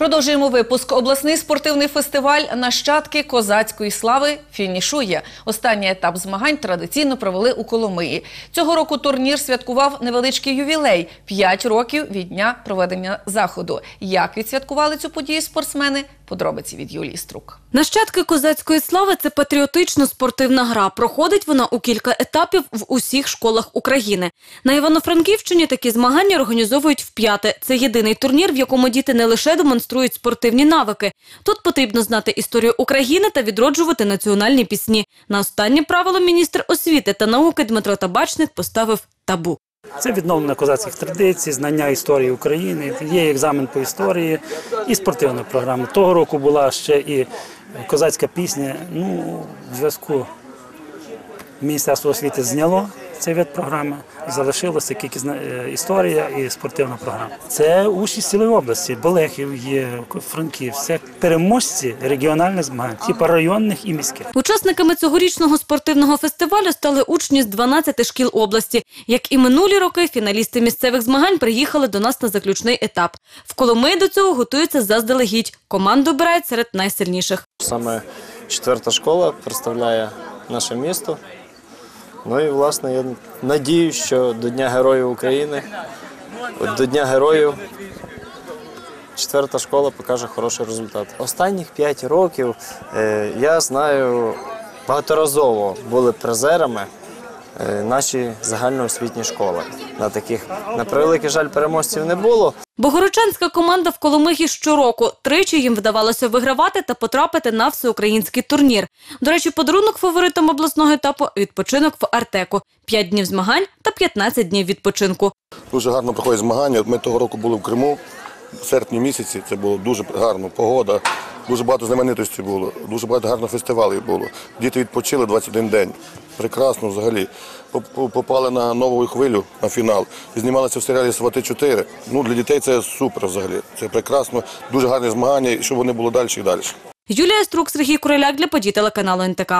Продовжуємо випуск. Обласний спортивний фестиваль Нащадки козацької слави фінішує. Останній етап змагань традиційно провели у Коломиї. Цього року турнір святкував невеличкий ювілей – 5 років від дня проведення заходу. Як відсвяткували цю подію спортсмени? Подробиці від Юлії Струк. Нащадки козацької слави це патріотично-спортивна гра. Проходить вона у кілька етапів в усіх школах України. На Івано-Франківщині такі змагання організовують вп'яте. Це єдиний турнір, в якому діти не лише демонструють спортивні навики. Тут потрібно знати історію України та відроджувати національні пісні. На останнє правило міністр освіти та науки Дмитро Табачник поставив табу. Це відновлення козацьких традицій, знання історії України. Є екзамен по історії і спортивна програма. Того року була ще і козацька пісня. Ну, в зв'язку Міністерство освіти зняло цей вид програми. Залишилося тільки е, історія і спортивна програма. Це з цілої області. Болехів є, Франків. Це переможці регіональних змагань, типу районних і міських. Учасниками цьогорічного спортивного фестивалю стали учні з 12 шкіл області. Як і минулі роки, фіналісти місцевих змагань приїхали до нас на заключний етап. В Коломиї до цього готуються заздалегідь. Команду обирають серед найсильніших. Саме четверта школа представляє наше місто. Ну і власне я надію, що до Дня Героїв України, до Дня Героїв четверта школа покаже хороший результат. Останніх п'ять років е, я знаю багаторазово були призерами наші загальноосвітні школи. На таких, на превеликий жаль, переможців не було. Богородчанська команда в Коломиї щороку. Тричі їм вдавалося вигравати та потрапити на всеукраїнський турнір. До речі, подарунок фаворитам обласного етапу – відпочинок в Артеку. П'ять днів змагань та 15 днів відпочинку. Дуже гарно проходять змагання. Ми того року були в Криму в серпні місяці. Це було дуже гарно. Погода, дуже багато знаменитостей було, дуже багато гарних фестивалів було. Діти відпочили 21 день. Прекрасно взагалі. Поп- Попали на нову хвилю на фінал. І знімалися в серіалі Свати 4. Ну, для дітей це супер взагалі. Це прекрасно, дуже гарні змагання, і щоб вони були далі і далі. Юлія Струк, Сергій Куриляк для подій телеканалу НТК.